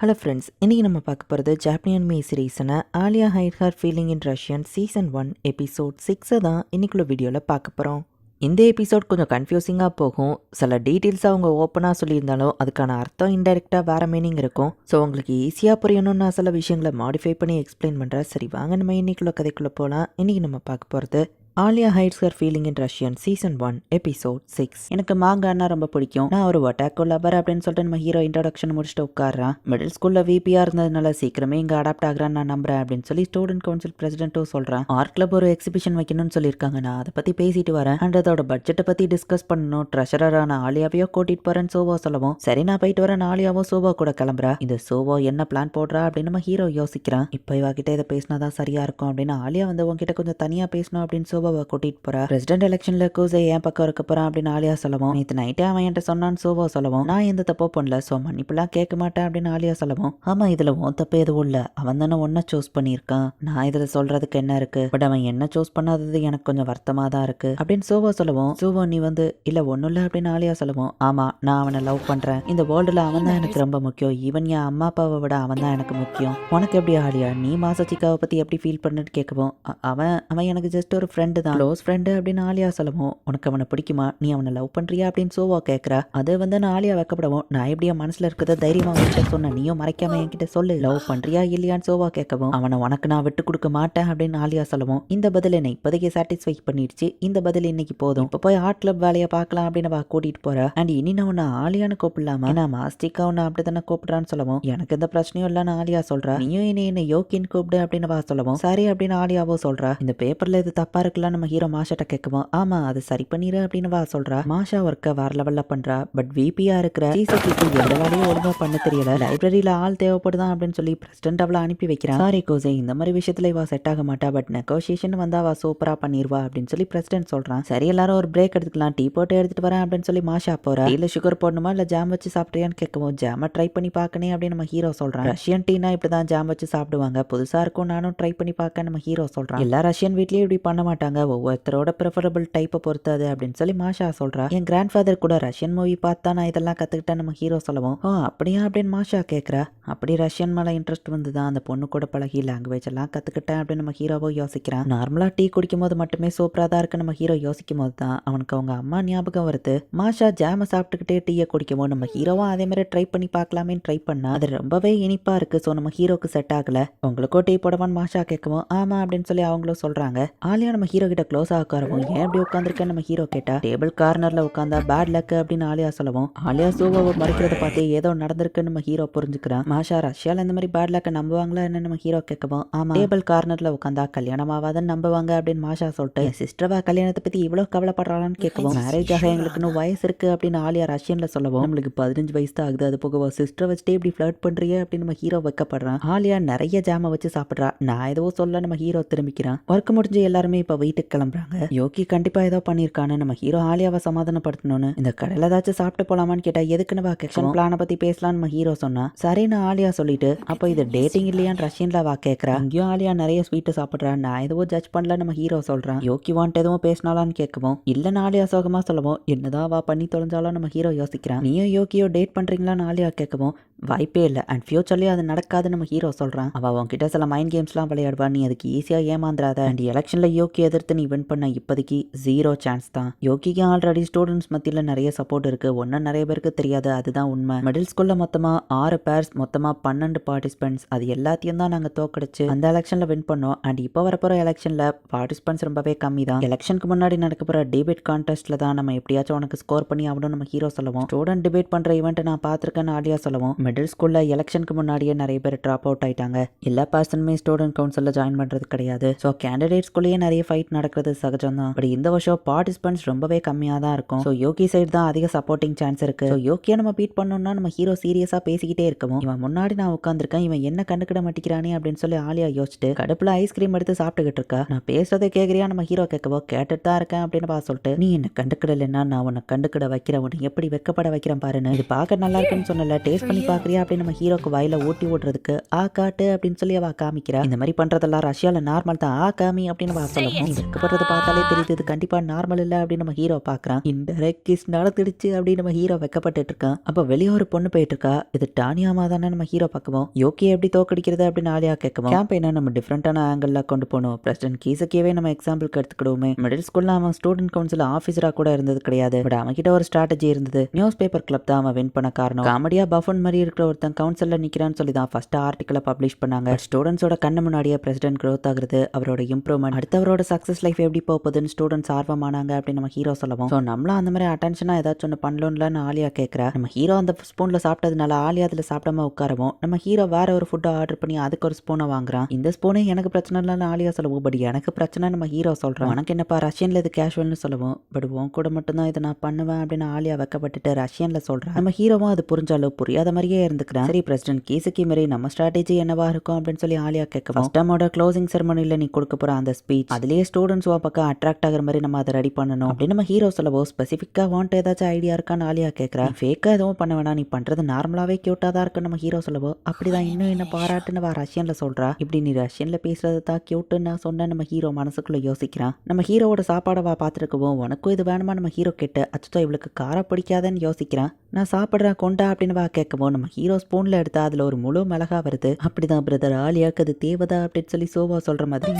Hello friends இன்றைக்கி நம்ம பார்க்க போகிறது ஜாப்பனியன் மே சீரீஸான Alya hide her feeling in Russian season one episode சிக்ஸை தான் இன்னைக்குள்ள வீடியோவில் பார்க்க போகிறோம் இந்த எபிசோட் கொஞ்சம் கன்ஃபியூசிங்காக போகும். சில டீட்டெயில்ஸ் அவங்க ஓப்பனாக சொல்லியிருந்தாலும் அதுக்கான அர்த்தம் இன்டெரக்டாக வேறு மீனிங் இருக்கும். ஸோ உங்களுக்கு ஈஸியாக புரியணும்னு நான் சில விஷயங்களை மாடிஃபை பண்ணி எக்ஸ்பிளைன் பண்ணுறேன் சரி வாங்க நம்ம இன்னைக்குள்ள கதைக்குள்ளே போகலாம் இன்றைக்கி நம்ம பார்க்க போகிறது Alya hides her feeling in Russian season one episode six எனக்கு மாங்கான்னா ரொம்ப பிடிக்கும். நான் ஒரு ஒட்டாக்கோ லவர் அப்படின்னு சொல்லிட்டு நம்ம ஹீரோ இன்ட்ரடக்ஷன் முடிச்சுட்டு உட்காடுறான் மிடில் ஸ்கூலில் விபியாக இருந்ததுனால சீக்கிரமே இங்க அடாப்ட் ஆகிறான்னு நான் நம்புறேன் அப்படின்னு சொல்லி ஸ்டூடெண்ட் கவுன்சில் பிரசிடென்ட்டும் சொல்கிறான் ஆர்ட் கிளப் ஒரு எக்ஸிபிஷன் வைக்கணும்னு சொல்லியிருக்காங்க. நான் அதை பற்றி பேசிட்டு வரேன். அண்ட் அதோட பட்ஜெட்டை பற்றி டிஸ்கஸ் பண்ணணும். ட்ரெஷரான ஆலியாவையோ கூட்டிகிட்டு போறேன்னு சோவா சொல்லவும். சரி நான் போயிட்டு வரேன். ஆலியாவும் சோவா கூட கிளம்புறா. இந்த சோவா என்ன பிளான் போடுறா அப்படின்னு நம்ம ஹீரோ யோசிக்கிறான் இப்போ இவகிட்ட இதை பேசினா தான் சரியா இருக்கும் அப்படின்னு ஆலியா வந்து உங்ககிட்ட கொஞ்சம் தனியாக பேசணும் அப்படின்னு சோபாவை கூட்டிட்டு போறா பிரசிடென்ட் எலெக்ஷன்ல கூசை ஏன் பக்கம் இருக்க போறான் அப்படின்னு ஆலியா சொல்லவும் நேற்று நைட்டே அவன் என்கிட்ட சொன்னான்னு சோபா சொல்லவும் நான் எந்த தப்போ பண்ணல ஸோ மன்னிப்புலாம் கேட்க மாட்டேன் அப்படின்னு ஆலியா சொல்லவும் ஆமா இதுல உன் தப்பு எதுவும் இல்ல. அவன் தானே ஒன்ன சூஸ் பண்ணியிருக்கான். நான் இதுல சொல்றதுக்கு என்ன இருக்கு? பட் அவன் என்ன சூஸ் பண்ணாதது எனக்கு கொஞ்சம் வருத்தமா தான் இருக்கு. அப்படின்னு சோபா சொல்லவும் சோபா நீ வந்து இல்ல ஒன்னும் இல்ல அப்படின்னு ஆலியா சொல்லவும் ஆமா நான் அவனை லவ் பண்றேன். இந்த வேர்ல்டுல அவன் தான் எனக்கு ரொம்ப முக்கியம். ஈவன் என் அம்மா அப்பாவை விட அவன் தான் எனக்கு முக்கியம். உனக்கு எப்படி ஆலியா? நீ மாசச்சிக்காவை பத்தி எப்படி ஃபீல் பண்ணுன்னு கேட்கவும் அவன் அவன் எனக்கு ஜஸ்ட் ஒரு ஃப்ரெண்ட் தான் க்ளோஸ் ஃப்ரெண்டு அப்படின்னு ஆலியா சொல்லவும் உனக்கு அவனை பிடிக்குமா? நீ அவனை லவ் பண்ணுறியா அப்படின்னு சோவா கேட்குறா அது வந்து நான் ஆலியா வைக்கப்படவும் நான் எப்படி என் இருக்கிறத தைரியமாக வச்சு சொன்னேன்? நீயும் மறைக்காம என்கிட்ட சொல்லு. லவ் பண்ணுறியா இல்லையான்னு சோவா கேட்கவும் அவனை உனக்கு நான் விட்டு கொடுக்க மாட்டேன் அப்படின்னு ஆலியா சொல்லவும் இந்த பதில் என்னை இப்போதைக்கு சாட்டிஸ்ஃபை பண்ணிடுச்சு. இந்த பதில் இன்னைக்கு போதும். இப்போ போய் ஆர்ட் கிளப் வேலையை பார்க்கலாம் அப்படின்னு அவ கூட்டிட்டு போறா. அண்ட் இனி நான் உன்னை ஆலியான்னு கூப்பிடலாமா? நான் மாஸ்டிக்கா உன்னை அப்படி தானே கூப்பிடுறான்னு சொல்லவும் எனக்கு எந்த பிரச்சனையும் இல்லைன்னு ஆலியா சொல்கிறா நீயும் இனி என்னை யோக்கின்னு கூப்பிடு அப்படின்னு வா சொல்லவும் சரி அப்படின்னு ஆலியாவோ சொல்றா. இந்த பேப்பர்ல இது தப்பா இருக்கலாம் நம்ம ஹீரோ மாஷாட்ட கேட்கவும் ஆமா அது சரி பண்ணிடு அப்படின்னு வா சொல்றா. மாஷா ஒர்க்க வேற லெவல்ல பண்றா. பட் விபியா இருக்கிற சிசிடிவி எந்த வேலையும் ஒழுங்கா பண்ண தெரியல. லைப்ரரியில ஆள் தேவைப்படுதான் அப்படின்னு சொல்லி பிரசிடென்ட் அவளை அனுப்பி வைக்கிறான். சாரி கோசே இந்த மாதிரி விஷயத்துல இவா செட் ஆக மாட்டா. பட் நெகோசியேஷன் வந்தா அவ சூப்பரா பண்ணிடுவா அப்படின்னு சொல்லி பிரசிடென்ட் சொல்றான். சரி எல்லாரும் ஒரு பிரேக் எடுத்துக்கலாம். டீ போட்டு எடுத்துட்டு வரேன் அப்படின்னு சொல்லி மாஷா போறா. இல்ல சுகர் போடணுமா? இல்ல ஜாம் வச்சு சாப்பிட்றியான்னு கேட்கவும் ஜாம ட்ரை பண்ணி பார்க்கணே அப்படின்னு நம்ம ஹீரோ சொல்றான். ரஷ்யன் டீனா இப்படிதான் ஜாம் வச்சு சாப்பிடுவாங்க. புதுசா இருக்கும். நானும் ட்ரை பண்ணி பார்க்க நம்ம ஹீரோ சொல்றான். எல்லா ரஷ்யன் வீட்லயும் இப்படி பண்ண மாட்டாங்க. ஒவ்வொருத்தரோட ப்ரிஃபரபிள் டைப்பை பொறுத்தது அப்படின்னு சொல்லி மாஷா சொல்கிறா என் கிராண்ட் ஃபாதர் கூட ரஷ்யன் மூவி பார்த்தா நான் இதெல்லாம் கத்துக்கிட்டேன் நம்ம ஹீரோ சொல்லவும் ஓ அப்படியா? அப்படின்னு மாஷா கேட்குறா அப்படி ரஷ்யன் மேலே இன்ட்ரெஸ்ட் வந்து தான் அந்த பொண்ணு கூட பழகி லாங்குவேஜ் எல்லாம் கற்றுக்கிட்டேன் அப்படின்னு நம்ம ஹீரோவோ யோசிக்கிறான் நார்மலாக டீ குடிக்கும் போது மட்டுமே சூப்பராக தான் இருக்கு நம்ம ஹீரோ யோசிக்கும் போது தான் அவனுக்கு அவங்க அம்மா ஞாபகம் வருது. மாஷா ஜாம சாப்பிட்டுக்கிட்டே டீயை குடிக்கவும் நம்ம ஹீரோவும் அதே மாதிரி ட்ரை பண்ணி பார்க்கலாமே ட்ரை பண்ணா அது ரொம்பவே இனிப்பாக இருக்கு. ஸோ நம்ம ஹீரோக்கு செட் ஆகல. உங்களுக்கும் டீ போடவான்னு மாஷா கேட்கவும் ஆமா அப்படின்னு சொல்லி அவங்களும் சொல்றாங்க. ஆலியா நம்ம ஹீரோ கிட்ட க்ளோஸ் ஆக உட்காரவும். ஏன் அப்படி உட்காந்துருக்கேன் நம்ம ஹீரோ கேட்டா டேபிள் கார்னர்ல உட்காந்தா பேட் லக் அப்படின்னு ஆலியா சொல்லவும். ஆலியா சோபாவை மறைக்கிறத பார்த்து ஏதோ நடந்திருக்குன்னு நம்ம ஹீரோ புரிஞ்சுக்கிறான் மாஷா ரஷ்யால இந்த மாதிரி பேட் லக்க நம்புவாங்களா என்ன? நம்ம ஹீரோ கேட்கவும். ஆமா டேபிள் கார்னர்ல உட்காந்தா கல்யாணம் ஆகாதன்னு நம்புவாங்க அப்படின்னு மாஷா சொல்லிட்டு என் சிஸ்டர்வா கல்யாணத்தை பத்தி இவ்வளவு கவலைப்படுறாளான்னு கேட்கவும். மேரேஜ் ஆக எங்களுக்கு இன்னும் வயசு இருக்கு அப்படின்னு ஆலியா ரஷ்யன்ல சொல்லவும். நம்மளுக்கு பதினஞ்சு வயசு தான் ஆகுது. அது போக சிஸ்டர் வச்சுட்டே இப்படி ஃபிளர்ட் பண்றிய அப்படின்னு நம்ம ஹீரோ வைக்கப்படுறான். ஆலியா நிறைய ஜாம வச்சு சாப்பிட்றா. நான் ஏதோ சொல்ல நம்ம ஹீரோ திரும்பிக்கிறான். ஒர்க் முடிஞ்சு எல்லாருமே இப்போ வீட்டுக்கு கிளம்புறாங்க. யோகி கண்டிப்பா ஏதோ பண்ணியிருக்கான்னு நம்ம ஹீரோ ஆலியாவை சமாதானப்படுத்தணும்னு இந்த கடையில் ஏதாச்சும் சாப்பிட்டு போலாமான்னு கேட்டா எதுக்குன்னு வா கெக்ஷன் பிளானை பத்தி பேசலாம்னு நம்ம ஹீரோ சொன்னா சரின்னு ஆலியா சொல்லிட்டு அப்போ இது டேட்டிங் இல்லையான்னு ரஷ்யன்ல வா கேட்கறா இங்கேயும் ஆலியா நிறைய ஸ்வீட்டு சாப்பிட்றா நான் எதுவும் ஜட்ஜ் பண்ணல நம்ம ஹீரோ சொல்றான். யோகி வாண்ட் எதுவும் பேசினாலான்னு கேட்கவும் இல்லைன்னு ஆலியா சோகமா சொல்லவும் என்னதான் வா பண்ணி தொலைஞ்சாலும் நம்ம ஹீரோ யோசிக்கிறான். நீயும் யோகியோ டேட் பண்றீங்களான்னு ஆலியா கேட்கவும் வாய்ப்பே இல்லை. அண்ட் ஃபியூச்சர்லேயும் அது நடக்காதுன்னு நம்ம ஹீரோ சொல்கிறான் அவள் உன்கிட்ட சில மைண்ட் கேம்ஸ்லாம் விளையாடுவா நீ அதுக்கு ஈஸியாக ஏமாந்துறாத. அண்ட் எலெக்ஷனில் யோகி எதிர்த்து நீ வின் பண்ண இப்போதைக்கு ஜீரோ சான்ஸ் தான். யோகிக்கு ஆல்ரெடி ஸ்டூடெண்ட்ஸ் மத்தியில் நிறைய சப்போர்ட் இருக்குது ஒன்றும் நிறைய பேருக்கு தெரியாது. அதுதான் உண்மை. மிடில் ஸ்கூலில் மொத்தமாக ஆறு பேர்ஸ் மொத்தமாக பன்னெண்டு பார்ட்டிசிபென்ட்ஸ் அது எல்லாத்தையும் தான் நாங்கள் தோக்கடிச்சு அந்த எலெக்ஷனில் வின் பண்ணோம். அண்ட் இப்போ வரப்போகிற எலெக்ஷனில் பார்ட்டிசிபென்ட்ஸ் ரொம்பவே கம்மி தான் எலெக்ஷனுக்கு முன்னாடி நடக்க போகிற டிபேட் கான்டெஸ்ட்டில் தான் நம்ம எப்படியாச்சும் உனக்கு ஸ்கோர் பண்ணி ஆகணும் நம்ம ஹீரோ சொல்லுவோம். ஸ்டூடெண்ட் டிபேட் பண்ணுற ஈவெண்ட்டை நான் பார்த்துருக்கேன்னு ஆலியா சொல்லுவோம். மிடில் ஸ்கூலில் எலெக்ஷனுக்கு முன்னாடியே நிறைய பேர் ட்ராப் அவுட் ஆயிட்டாங்க. எல்லா பர்சனுமே ஸ்டூடெண்ட் கவுன்சிலில் ஜாயின் பண்ணுறது கிடையாது. ஸோ கேண்டிடேட்ஸ்குள்ளேயே நிறைய ஃபைட் நடக்கிறது சகஜம் தான் பட் இந்த வருஷம் பார்ட்டிசிபென்ட்ஸ் ரொம்பவே கம்மியாக தான் இருக்கும். ஸோ யோகி சைடு தான் அதிக சப்போர்ட்டிங் சான்ஸ் இருக்கு. ஸோ யோகியை நம்ம பீட் பண்ணோம்னா நம்ம ஹீரோ சீரியஸாக பேசிக்கிட்டே இருக்கோம் இவன் முன்னாடி நான் உட்காந்துருக்கேன் இவன் என்ன கண்டுக்கிட மாட்டேங்கிறானே அப்படின்னு சொல்லி ஆலியா யோசிச்சுட்டு கடுப்பில் ஐஸ்கிரீம் எடுத்து சாப்பிட்டுக்கிட்டு இருக்கா. நான் பேசுறதை கேட்குறியா நம்ம ஹீரோ கேட்கவோ கேட்டுட்டு தான் இருக்கேன் அப்படின்னு பா சொல்லிட்டு நீ என்ன கண்டுக்கிடலைன்னா நான் உன்னை கண்டுக்கிட வைக்கிறேன். உன்னை எப்படி வெக்கப்பட வைக்கிறேன் பாருன்னு. இது பார்க்க நல்லா இருக்குன்னு சொன்னல டேஸ்ட் பண்ணி பார்க்குறியா? அப்படின்னு நம்ம ஹீரோக்கு வாயில ஊட்டி ஓடுறதுக்கு ஆ காட்டு அப்படின்னு சொல்லி அவ காமிக்கிறா. இந்த மாதிரி பண்றதெல்லாம் ரஷ்யால நார்மல் தான். ஆ காமி அப்படின்னு அவ சொல்லவும் நீ பார்த்தாலே தெரியுது. இது கண்டிப்பா நார்மல் இல்ல அப்படின்னு நம்ம ஹீரோ பார்க்குறான். இன்டெரக்ட் கிஸ் நடந்துடுச்சு அப்படின்னு நம்ம ஹீரோ வெக்கப்பட்டுட்டு இருக்கான். அப்போ வெளியே ஒரு பொண்ணு போயிட்டு இருக்கா. இது டானியாமா தானே நம்ம ஹீரோ பார்க்குவோம். யோகி எப்படி தோக்கடிக்கிறது அப்படின்னு ஆலியா கேட்கவும் கேம்பெயினை நம்ம டிஃப்ரெண்டான ஆங்கிளில் கொண்டு போகணும். பிரசிடென்ட் கீசக்கியவே நம்ம எக்ஸாம்பிளுக்கு எடுத்துக்கிடுவோமே. மிடில் ஸ்கூல்ல அவன் ஸ்டூடெண்ட் கவுன்சில் ஆஃபீஸரா கூட இருந்தது கிடையாது. பட் அவன் கிட்ட ஒரு ஸ்ட்ராட்டஜி இருந்தது. நியூஸ் பேப்பர் கிளப் தான் அவன் வின் பண்ண காரணம். காமெடியா பஃபன் மாதிரி இருக்கிற ஒருத்தன் கவுன்சிலில் நிற்கிறான்னு சொல்லி தான் ஃபர்ஸ்ட் ஆர்டிக்கலை பப்ளிஷ் பண்ணாங்க. ஸ்டூடெண்ட்ஸோட கண்ணு முன்னாடியே பிரசிடென்ட் க்ரோத் ஆகுறது அவரோட இம்ப்ரூவ்மெண்ட் அடுத்தவரோட சக்ஸஸ் லைஃப் எப்படி போகுதுன்னு ஸ்டூடெண்ட்ஸ் ஆர்வமானாங்க அப்படின்னு நம்ம ஹீரோ சொல்லுவோம். ஸோ நம்மளும் அந்த மாதிரி அட்டென்ஷனாக ஏதாச்சும் ஒன்று பண்ணலன்னு ஆலியா கேட்குறா நம்ம ஹீரோ அந்த ஸ்பூனில் சாப்பிட்டதுனால ஆலியா அதில் சாப்பிடாம உட்காரவும் நம்ம ஹீரோ வேற ஒரு ஃபுட்டை ஆர்டர் பண்ணி அதுக்கு ஒரு ஸ்பூனை வாங்குறான் இந்த ஸ்பூனே எனக்கு பிரச்சனை இல்லைன்னு ஆலியா சொல்லவும் பட் எனக்கு பிரச்சனை நம்ம ஹீரோ சொல்கிறோம் உனக்கு என்னப்பா ரஷ்யனில் இது கேஷுவல்னு சொல்லுவோம் பட் உன் கூட மட்டும்தான் இதை நான் பண்ணுவேன் அப்படின்னு ஆலியா வைக்கப்பட்டுட்டு ரஷ்யனில் சொல்கிறேன் நம்ம ஹீரோவும் அது புரிஞ்சாலும் புரியாத மாதிரியே இருந்துக்கிறேன் சரி பிரசிடென்ட் கேசுக்கு மாரி நம்ம ஸ்ட்ராட்டஜி என்னவா இருக்கும் அப்படின்னு சொல்லி ஆலியா கேட்கவும் ஃபர்ஸ்ட் க்ளோசிங் செரமனியில் நீ கொடுக்க போகிற அந்த ஸ்பீச் அதுலேயே ஸ்டூடெண்ட்ஸ் உன் பக்கம் அட்ராக்ட் ஆகிற மாதிரி நம்ம அதை ரெடி பண்ணணும் அப்படின்னு நம்ம ஹீரோ சொல்லவோ ஸ்பெசிஃபிக்காக வாண்ட் ஏதாச்சும் ஐடியா இருக்கான்னு ஆலியா கேட்குறேன் ஃபேக்காக எதுவும் பண்ண வேணாம். நீ பண்ணுறது நார்மலாகவே க்யூட்டாக தான் இருக்குன்னு நம்ம ஹீரோ சொல்லவோ அப்படிதான். இன்னும் என்ன பாராட்டுன்னு வா ரஷ்யனில் சொல்கிறா இப்படி நீ ரஷ்யனில் பேசுறது தான் க்யூட்டுன்னு நான் சொன்ன நம்ம ஹீரோ மனசுக்குள்ளே யோசிக்கிறான். நம்ம ஹீரோவோட சாப்பாடை வா பார்த்துருக்கவும் உனக்கும் இது வேணுமா? நம்ம ஹீரோ கேட்டு அச்சோ இவளுக்கு காரம் பிடிக்காதன்னு யோசிக்கிறான். நான் சாப்பிட்றேன் கொண்டா அப்படின்னு வா கேட்கவும் நம்ம ஹீரோ ஸ்பூனில் எடுத்தா அதில் ஒரு முழு மிளகா வருது. அப்படிதான் பிரதர் ஆலியாக்கு அது தேவைதா? அப்படின்னு சொல்லி சோவா சொல்கிற மாதிரி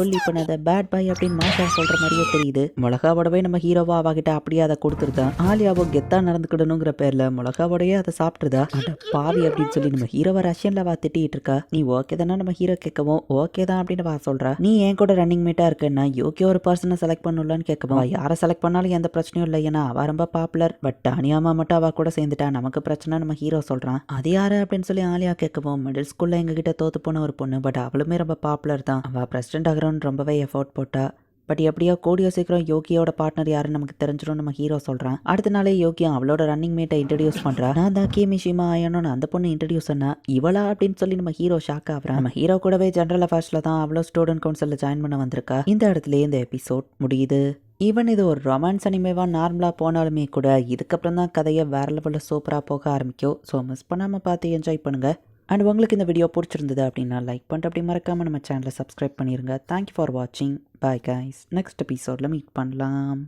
புள்ளி பண்ணாத பேட் பாய் அப்படின்னு மாஷா சொல்ற மாதிரியே தெரியுது. மிளகாவோடவே நம்ம ஹீரோவா அவகிட்ட அப்படியே அதை கொடுத்துருதான் ஆலியாவோ கெத்தா நடந்துக்கிடணுங்கிற பேர்ல மிளகாவோடய அதை சாப்பிட்டுருதா? அட பாவி அப்படின்னு சொல்லி நம்ம ஹீரோவை ரஷ்யன்ல வா திட்டிட்டு இருக்கா? நீ ஓகே தானே நம்ம ஹீரோ கேட்கவும்? ஓகே தான் அப்படின்னு வா சொல்றா. நீ என் கூட ரன்னிங் மேட்டா இருக்கேன்னா யோகிய ஒரு பர்சனை செலக்ட் பண்ணலான்னு கேட்கவும். யாரை செலக்ட் பண்ணாலும் எந்த பிரச்சனையும் இல்லை ஏன்னா அவ ரொம்ப பாப்புலர் பட் அனியாமா மட்டும் அவ கூட சேர்ந்துட்டா நமக்கு பிரச்சனை நம்ம ஹீரோ சொல்றான். அது யாரு? அப்படின்னு சொல்லி ஆலியா கேட்கவும். மிடில் ஸ்கூல்ல எங்ககிட்ட தோத்து போன ஒரு பொண்ணு பட் அவளுமே ரொம்ப பாப்புலர் தான். அவ பிரசிடென்ட் ஆகிறோன்னு ரொம்பவே எஃபோர்ட் போட்டா. பட் எப்படியோ கூடிய சீக்கிரம் யோகியோட பார்ட்னர் யாருன்னு நமக்கு தெரிஞ்சிடும் நம்ம ஹீரோ சொல்கிறான் அடுத்த நாளே யோகியா அவளோட ரன்னிங் மேட்டை இன்ட்ரடியூஸ் பண்ணுறா நான் தான் கே மிஷிமா ஆயணும்னு அந்த பொண்ணு இன்ட்ரடியூஸ் பண்ணா இவளா அப்படின்னு சொல்லி நம்ம ஹீரோ ஷாக் ஆகிறான். நம்ம ஹீரோ கூடவே ஜென்ரல் அஃபேர்ஸில் தான் அவ்வளோ ஸ்டூடெண்ட் கவுன்சிலில் ஜாயின் பண்ண வந்திருக்கா. இந்த இடத்துல இந்த எபிசோட் முடியுது. ஈவன் இது ஒரு ரொமான்ஸ் அனிமேவாக நார்மலாக போனாலுமே கூட இதுக்கப்புறம் தான் கதையை வேற லெவலில் சூப்பராக போக ஆரம்பிக்கும். ஸோ மிஸ் பண்ணாமல் பார்த்து என்ஜாய் பண்ணுங்கள் அண்ட் உங்களுக்கு இந்த வீடியோ பிடிச்சிருந்தது அப்படின்னா லைக் பண்ணிட்டு அப்படி மறக்காமல் நம்ம சேனலை சப்ஸ்கிரைப் பண்ணிடுங்க தேங்க்யூ ஃபார் வாட்சிங் பாய் கைஸ் நெக்ஸ்ட் எபிசோடில் மீட் பண்ணலாம்.